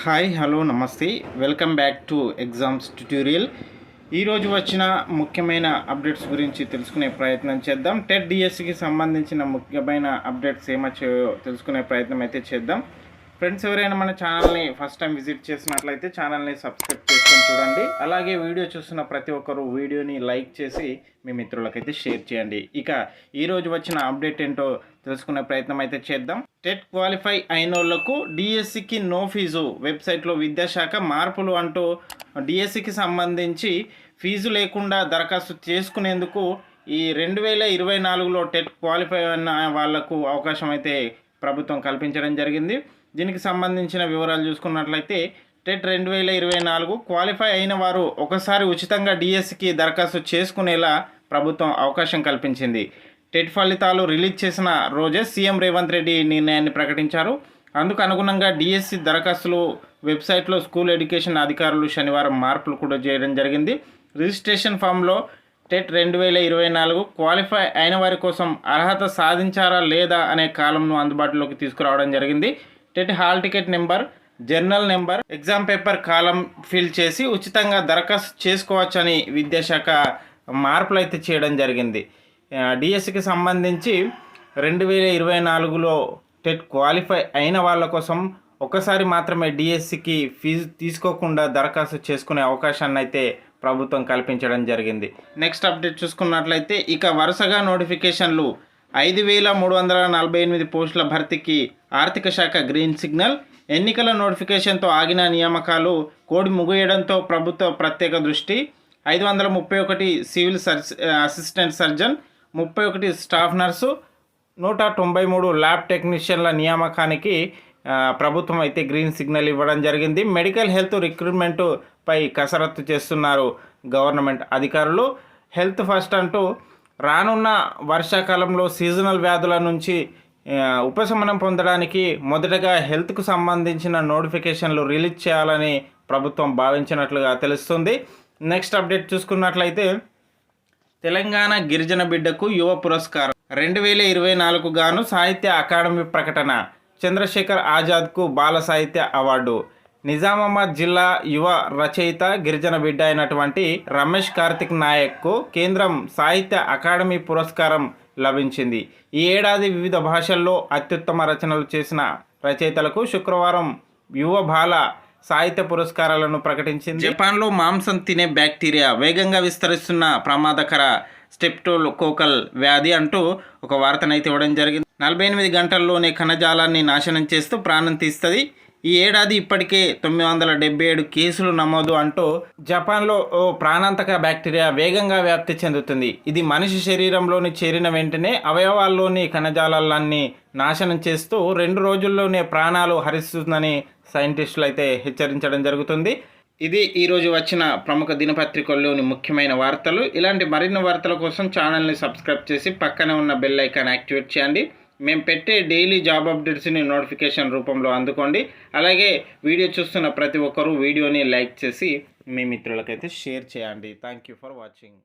Hi hello నమస్తే welcome back to exams tutorial ఈరోజు వచ్చిన ముఖ్యమైన అప్డేట్స్ గురించి తెలుసుకునే ప్రయత్నం చేద్దాం. టెట్ డిఎస్సికి సంబంధించిన ముఖ్యమైన అప్డేట్స్ ఏమొచ్చాయో తెలుసుకునే ప్రయత్నం అయితే చేద్దాం. ఫ్రెండ్స్ ఎవరైనా మన ఛానల్ని ఫస్ట్ టైం విజిట్ చేసినట్లయితే ఛానల్ని సబ్స్క్రైబ్ చేసి చూడండి. అలాగే వీడియో చూస్తున్న ప్రతి ఒక్కరు వీడియోని లైక్ చేసి మీ మిత్రులకైతే షేర్ చేయండి. ఇక ఈరోజు వచ్చిన అప్డేట్ ఏంటో తెలుసుకునే ప్రయత్నం అయితే చేద్దాం. టెట్ క్వాలిఫై అయిన వాళ్ళకు డిఎస్సికి నో ఫీజు. వెబ్సైట్లో విద్యాశాఖ మార్పులు అంటూ డిఎస్సికి సంబంధించి ఫీజు లేకుండా దరఖాస్తు చేసుకునేందుకు ఈ రెండు వేల ఇరవై నాలుగులో టెట్ క్వాలిఫై అయిన వాళ్ళకు అవకాశం అయితే ప్రభుత్వం కల్పించడం జరిగింది. దీనికి సంబంధించిన వివరాలు చూసుకున్నట్లయితే టెట్ రెండు వేల ఇరవై నాలుగు క్వాలిఫై అయిన వారు ఒకసారి ఉచితంగా డిఎస్సికి దరఖాస్తు చేసుకునేలా ప్రభుత్వం అవకాశం కల్పించింది. టెట్ ఫలితాలు రిలీజ్ చేసిన రోజే సీఎం రేవంత్ రెడ్డి నిర్ణయాన్ని ప్రకటించారు. అందుకు అనుగుణంగా డిఎస్సి దరఖాస్తులు వెబ్సైట్లో స్కూల్ ఎడ్యుకేషన్ అధికారులు శనివారం మార్పులు కూడా చేయడం జరిగింది. రిజిస్ట్రేషన్ ఫామ్లో టెట్ రెండు వేల ఇరవై నాలుగు క్వాలిఫై అయిన వారి కోసం అర్హత సాధించారా లేదా అనే కాలంను అందుబాటులోకి తీసుకురావడం జరిగింది. TET hall ticket number journal number exam paper కాలం ఫిల్ చేసి ఉచితంగా దరఖాస్తు చేసుకోవచ్చని విద్యాశాఖ మార్పులు అయితే చేయడం జరిగింది. డిఎస్సికి సంబంధించి రెండు వేల ఇరవై నాలుగులో టెట్ క్వాలిఫై అయిన వాళ్ళ కోసం ఒకసారి మాత్రమే డిఎస్సికి ఫీజు తీసుకోకుండా దరఖాస్తు చేసుకునే అవకాశాన్ని అయితే ప్రభుత్వం కల్పించడం జరిగింది. నెక్స్ట్ అప్డేట్ చూసుకున్నట్లయితే ఇక వరుసగా నోటిఫికేషన్లు ఐదు వేల మూడు వందల నలభై ఎనిమిది పోస్టుల భర్తీకి ఆర్థిక శాఖ గ్రీన్ సిగ్నల్. ఎన్నికల నోటిఫికేషన్తో ఆగిన నియామకాలు కోడి ముగియడంతో ప్రభుత్వ ప్రత్యేక దృష్టి. ఐదు వందల ముప్పై ఒకటి సివిల్ సర్జ్ అసిస్టెంట్ సర్జన్ ముప్పై ఒకటి స్టాఫ్ నర్సు నూట తొంభై మూడు ల్యాబ్ టెక్నీషియన్ల నియామకానికి ప్రభుత్వం అయితే గ్రీన్ సిగ్నల్ ఇవ్వడం జరిగింది. మెడికల్ హెల్త్ రిక్రూట్మెంట్ పై కసరత్తు చేస్తున్నారు గవర్నమెంట్ అధికారులు. హెల్త్ ఫస్ట్ అంటూ రానున్న వర్షాకాలంలో సీజనల్ వ్యాధుల నుంచి ఉపశమనం పొందడానికి మొదటగా హెల్త్కు సంబంధించిన నోటిఫికేషన్లు రిలీజ్ చేయాలని ప్రభుత్వం భావించినట్లుగా తెలుస్తుంది. నెక్స్ట్ అప్డేట్ చూసుకున్నట్లయితే తెలంగాణ గిరిజన బిడ్డకు యువ పురస్కారం. రెండు వేల ఇరవై నాలుగు గాను సాహిత్య అకాడమీ ప్రకటన. చంద్రశేఖర్ ఆజాద్కు బాల సాహిత్య అవార్డు. నిజామాబాద్ జిల్లా యువ రచయిత గిరిజన బిడ్డ అయినటువంటి రమేష్ కార్తిక్ నాయక్కు కేంద్రం సాహిత్య అకాడమీ పురస్కారం లభించింది. ఈ ఏడాది వివిధ భాషల్లో అత్యుత్తమ రచనలు చేసిన రచయితలకు శుక్రవారం యువ బాల సాహిత్య పురస్కారాలను ప్రకటించింది. జపాన్లో మాంసం తినే బ్యాక్టీరియా వేగంగా విస్తరిస్తున్న ప్రమాదకర స్టెప్టోకోకల్ వ్యాధి అంటూ ఒక వార్తనైతే ఇవ్వడం జరిగింది. నలభై ఎనిమిది గంటల్లోనే కణజాలాన్ని నాశనం చేస్తూ ప్రాణం తీస్తుంది ఈ ఏడాది ఇప్పటికే తొమ్మిది వందల డెబ్బై ఏడు కేసులు నమోదు అంటూ జపాన్లో ఓ ప్రాణాంతక బ్యాక్టీరియా వేగంగా వ్యాప్తి చెందుతుంది. ఇది మనిషి శరీరంలోని చేరిన వెంటనే అవయవాల్లోని కణజాలాలన్నీ నాశనం చేస్తూ రెండు రోజుల్లోనే ప్రాణాలు హరిస్తుందని సైంటిస్టులు అయితే హెచ్చరించడం జరుగుతుంది. ఇది ఈరోజు వచ్చిన ప్రముఖ దినపత్రికల్లోని ముఖ్యమైన వార్తలు. ఇలాంటి మరిన్ని వార్తల కోసం ఛానల్ని సబ్స్క్రైబ్ చేసి పక్కనే ఉన్న బెల్ ఐకాన్ యాక్టివేట్ చేయండి. మేము పెట్టే డైలీ జాబ్ అప్డేట్స్ని నోటిఫికేషన్ రూపంలో అందుకోండి. అలాగే వీడియో చూస్తున్న ప్రతి ఒక్కరూ వీడియోని లైక్ చేసి మీ మిత్రులకైతే షేర్ చేయండి. Thank you for watching